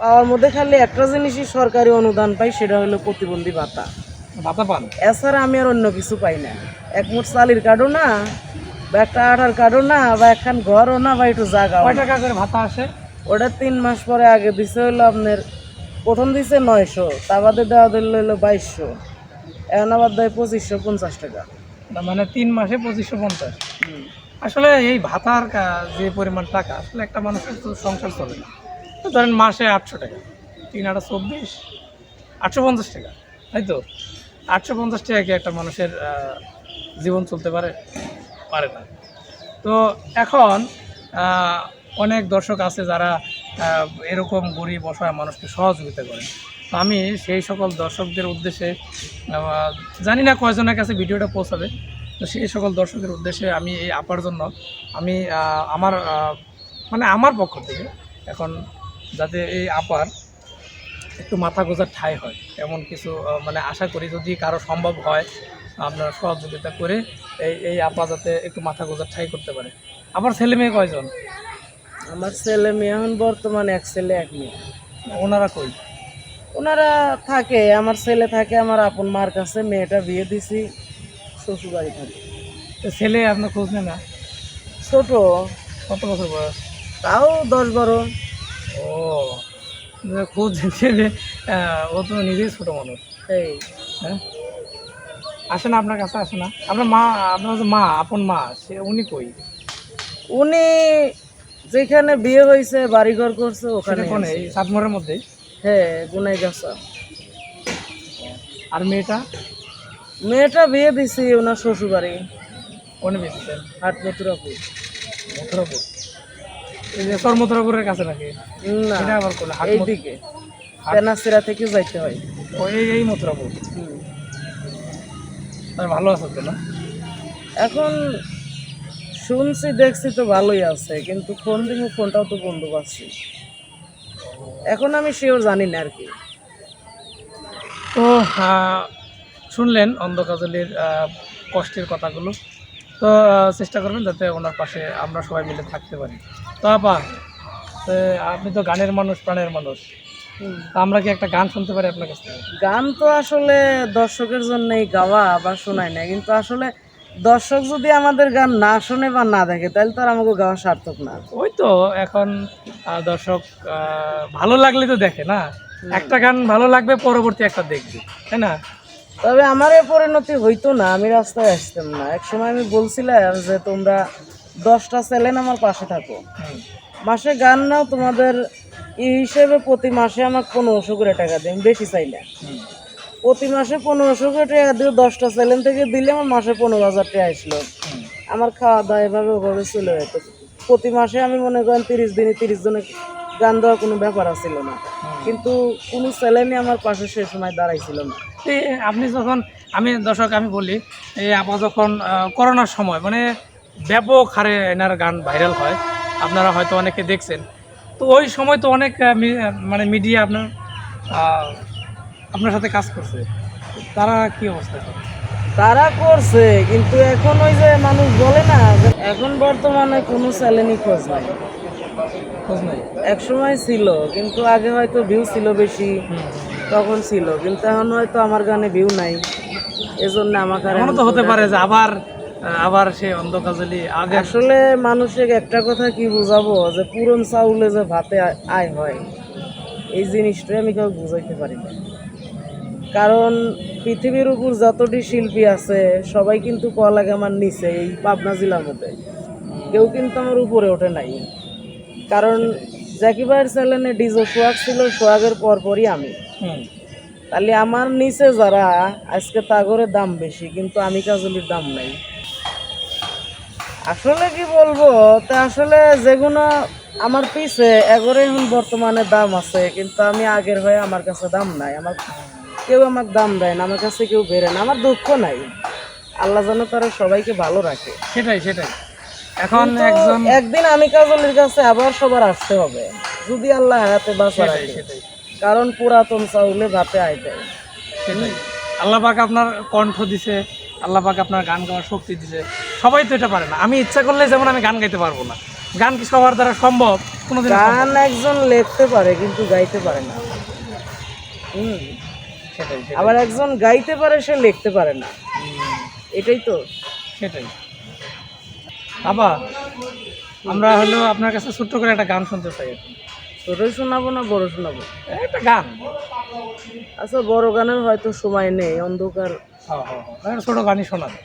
পাওয়ার মধ্যে খালি একটা জিনিসই সরকারি অনুদান পাই সেটা হলো প্রতিবন্ধী ভাতা। ভাতা পান? এছাড়া আমি আর অন্য কিছু পাই না। এক মুঠ চালির কার্ডও না বা একটা আঠার কার্ডও না বা একখান ঘরও না বা একটু জায়গা কয়। টাকা করে ভাতা আসে? ওটা তিন মাস পরে আগে দিছে হলো আপনার প্রথম দিছে নয়শো তার বাদে দেওয়া দিল হলো বাইশশো। এখন আবার দেয় পঁচিশশো পঞ্চাশ টাকা। মানে তিন মাসে পঁচিশশো পঞ্চাশ। আসলে এই ভাতার যে পরিমাণ টাকা আসলে একটা মানুষের তো সংসার চলে না। ধরেন মাসে আটশো টাকা, তিন আটা চব্বিশ, আটশো পঞ্চাশ টাকা, তাই তো? আটশো পঞ্চাশ টাকা কি একটা মানুষের জীবন চলতে পারে? পারে না। তো এখন অনেক দর্শক আছে যারা এরকম গরিব অসহায় মানুষকে সহযোগিতা করে। তো আমি সেই সকল দর্শকদের উদ্দেশ্যে জানি না কয়জনের কাছে ভিডিওটা পৌঁছাবে, তো সেই সকল দর্শকের উদ্দেশ্যে আমি এই আপার জন্য, আমি আমার মানে আমার পক্ষ থেকে এখন যাতে এই আপার একটু মাথা গোজার ঠাই হয় এমন কিছু মানে আশা করি যদি কারও সম্ভব হয় আপনারা সহযোগিতা করে এই এই আপা যাতে একটু মাথা গোজার ঠাই করতে পারে। আমার ছেলে মেয়ে কয়জন? আমার ছেলে মেয়ে এখন বর্তমানে এক ছেলে এক মেয়ে। ওনারা কই? ওনারা থাকে আমার ছেলে থাকে আমার আপন মার কাছে মেয়েটা বিয়ে দিছি শ্বশুর বাড়ি থাকে। তো ছেলে আপনার খোঁজ না? ছোট। কত বছর বয়স? তাও দশ বারো। ও। খোঁজ ছেলে ও তো নিজেই ছোট মানুষ। এই হ্যাঁ? আসে না আপনার কাছে আসে না। আপনার মা আপনার মা আপন মা সে উনি কই? উনি যেখানে বিয়ে হয়েছে বাড়িঘর করছে ওখানে কোনে? এই সাতমোড়ের মধ্যেই? হ্যাঁ গুনাই গেছে আর মেয়েটা? মেয়েটা বিয়ে দিছি ওনার শ্বশুর বাড়ি কোনে বেঁচেছেন হাট মথুরাপুর। মথুরাপুর? এই যে কাছে নাকি না এটা আবার কোনে হাট এইদিকে তেনাসিরা থেকে যাইতে হয়। ও এই মথুরাপুর হুম। ভালো আছে তো না? এখন শুনছি দেখছি তো ভালোই আছে কিন্তু ফোন দিন ফোনটাও তো বন্ধ পাচ্ছি। এখন আমি শিওর জানি না আর কি। তো শুনলেন অন্ধকাজলির কষ্টের কথাগুলো। তো চেষ্টা করবেন যাতে ওনার পাশে আমরা সবাই মিলে থাকতে পারি। তো আপা আপনি তো গানের মানুষ প্রাণের মানুষ। আমরা কি একটা গান শুনতে পারি আপনার কাছ থেকে? গান তো আসলে দর্শকের জন্যই গাওয়া বা শোনায় না কিন্তু আসলে দর্শক যদি আমাদের গান না শোনে বা না দেখে তাহলে তো আর আমাকে গাওয়া সার্থক না। ওই তো এখন দর্শক ভালো লাগলে তো দেখে না। একটা গান ভালো লাগবে পরবর্তী একটা দেখবে তাই না? তবে আমার এ পরিণতি হইতো না আমি রাস্তায় আসতাম না। এক সময় আমি বলছিলাম যে তোমরা দশটা চ্যালেন আমার পাশে থাকো। মাসে গান নাও, তোমাদের এই হিসেবে প্রতি মাসে আমার পনেরোশো করে টাকা আমি বেশি চাই না। প্রতি মাসে পনেরোশো করে টাকা দিয়ে দশটা চ্যালেন থেকে দিলে আমার মাসে পনেরো হাজার টাকা আসলো। আমার খাওয়া দাওয়া এভাবে ওভাবে চলে যেত। প্রতি মাসে আমি মনে করেন তিরিশ দিনে তিরিশ জনে গান দেওয়ার কোনো ব্যাপার ছিল না। কিন্তু কোনো চ্যালেনই আমার পাশে সে সময় দাঁড়াইছিল না। আপনি যখন, আমি দর্শক, আমি বলি আপা যখন করোনার সময় মানে ব্যাপক হারে এনার গান ভাইরাল হয়। আপনারা হয়তো অনেকে দেখছেন। তো ওই সময় তো অনেক মানে মিডিয়া আপনার আপনার সাথে কাজ করছে। তারা কি অবস্থা? তারা করছে কিন্তু এখন ওই যে মানুষ বলে না এখন বর্তমানে কোনো চ্যালেনই খোঁজ নাই। খোঁজ নাই? এক সময় ছিল কিন্তু আগে হয়তো ভিউ ছিল বেশি তখন ছিল কিন্তু এখন হয়তো আমার গানে ভিউ নাই। এজন্য আমাকে তো হতে পারে যে আবার আবার সে অন্ধকাজলি আগে আসলে মানুষের একটা কথা কি বুঝাবো? যে পুরন চাউলে যে ভাতে আয় হয় এই জিনিসটাই আমি কেউ বুঝাইতে পারি না। কারণ পৃথিবীর উপর যতটি শিল্পী আছে সবাই কিন্তু কল লাগে আমার নিচে এই পাবনা জেলার মধ্যে। কেউ কিন্তু আমার উপরে ওঠে নাই। কারণ জাকিবার চ্যানেলে ডিজো সোয়াগ ছিল সোয়াগের পরপরই আমি। তাহলে আমার নিচে যারা আজকে তাগরের দাম বেশি কিন্তু আমি কাজলির দাম নাই। আসলে কি বলব তা আসলে যেগুলো আমার পিছে এগরে এখন বর্তমানে দাম আছে কিন্তু আমি আগের হয়ে আমার কাছে দাম নাই। আমার কেউ আমার দাম দেয় না আমার কাছে কেউ বেরে না আমার দুঃখ নাই। আল্লাহ যেন তারা সবাইকে ভালো রাখে। সেটাই সেটাই। এখন একজন একদিন আমি কাজলের কাছে আবার সবার আসতে হবে যদি আল্লাহ হাতে বাঁচা রাখে। কারণ পুরাতন চাউলে ভাতে আইতে সেটাই। আল্লাহ পাক আপনার কণ্ঠ দিছে আল্লাহ পাক আপনার গান গাওয়ার শক্তি দিছে। সবাই তো এটা পারে না। আমি ইচ্ছা করলে যেমন আমি গান গাইতে পারব না। গান কি সবার দ্বারা সম্ভব? কোনোদিন গান একজন লিখতে পারে কিন্তু গাইতে পারে না। হুম। আবার একজন গাইতে পারে সে লিখতে পারে না। এটাই তো। সেটাই। বাবা আমরা হলো আপনার কাছে ছোট্ট করে একটা গান শুনতে চাই। ছোটই শোনাবো না বড় শোনাবো? একটা গান। আচ্ছা বড় গানের হয়তো সময় নেই অন্ধকার। হ্যাঁ হ্যাঁ হ্যাঁ। ছোট গানই শোনা যায়।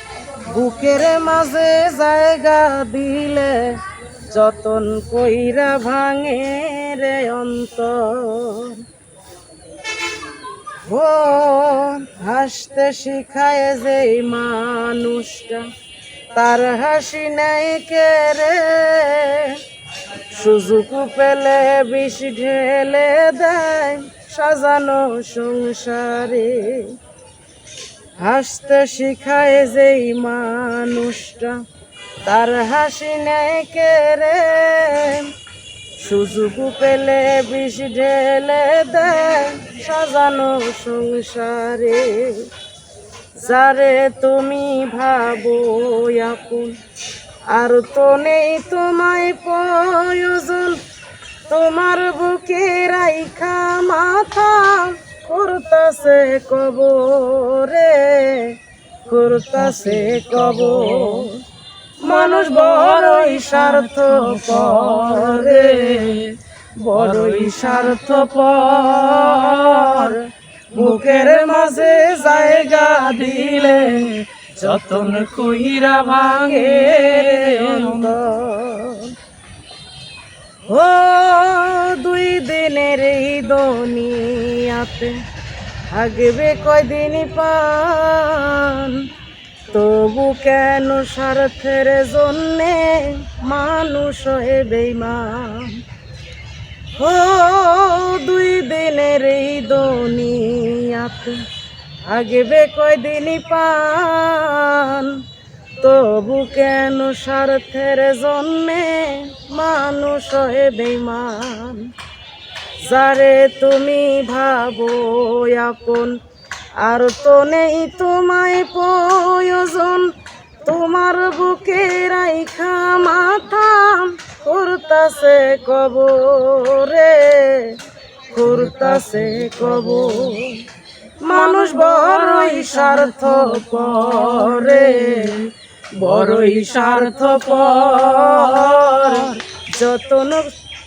বুকের মাঝে জায়গা দিলে যতন কইরা ভাঙে রে অন্তর। ও হাসতে শিখায় যে মানুষটা, তার হাসি নাই কে রে? সুযোগ পেলে বিষ ঢেলে দেয় সাজানো সংসারে। হাসতে শিখায় যেই মানুষটা, তার হাসি নেই কে রে? সুযোগ পেলে বিষ ঢেলে দেয় সাজানো সংসারে। যারে তুমি ভাবো আপন, আর তো নেই তোমায় প্রয়োজন। তোমার বুকে রাইখা মাথা করতাছে কবরে করতাছে কবর। মানুষ বড়ই স্বার্থ পরে বড়ই স্বার্থ পর বুকের মাঝে জায়গা দিলে যতন কইরা ভাঙে ও দুই দিনের এই দুনিয়াতে থাকবে কয়দিন পান? তবু কেন স্বার্থের জন্যে মানুষ হয়ে বেইমান ও দুই দিনের এই দুনিয়াতে থাকবে কয়দিন পান? তবু কেন স্বার্থের জন্যে মানুষ হয়ে বেইমান যারে তুমি ভাবো আপন, আর তো নেই তোমায় প্রয়োজন। তোমার বুকে রাইখা মাথা করতাছে কবরে করতাছে কব মানুষ বড়ই স্বার্থ পরে বড়ই স্বার্থ পর যতন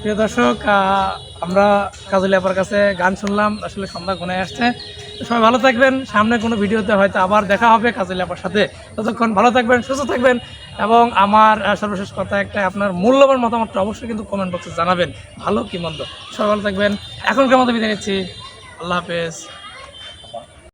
প্রিয় দর্শক আমরা কাজলি আপার কাছে গান শুনলাম, আসলে সন্ধ্যা ঘনে আসছে। সবাই ভালো থাকবেন, সামনে কোনো ভিডিওতে হয়তো আবার দেখা হবে কাজলি আপার সাথে। ততক্ষণ ভালো থাকবেন, সুস্থ থাকবেন এবং আমার সর্বশেষ কথা একটা আপনার মূল্যবান মতামতটা অবশ্যই কিন্তু কমেন্ট বক্সে জানাবেন, ভালো কি মন্দ। সবাই ভালো থাকবেন, এখনকার মতো বিদায় নিচ্ছি। আল্লাহ হাফেজ।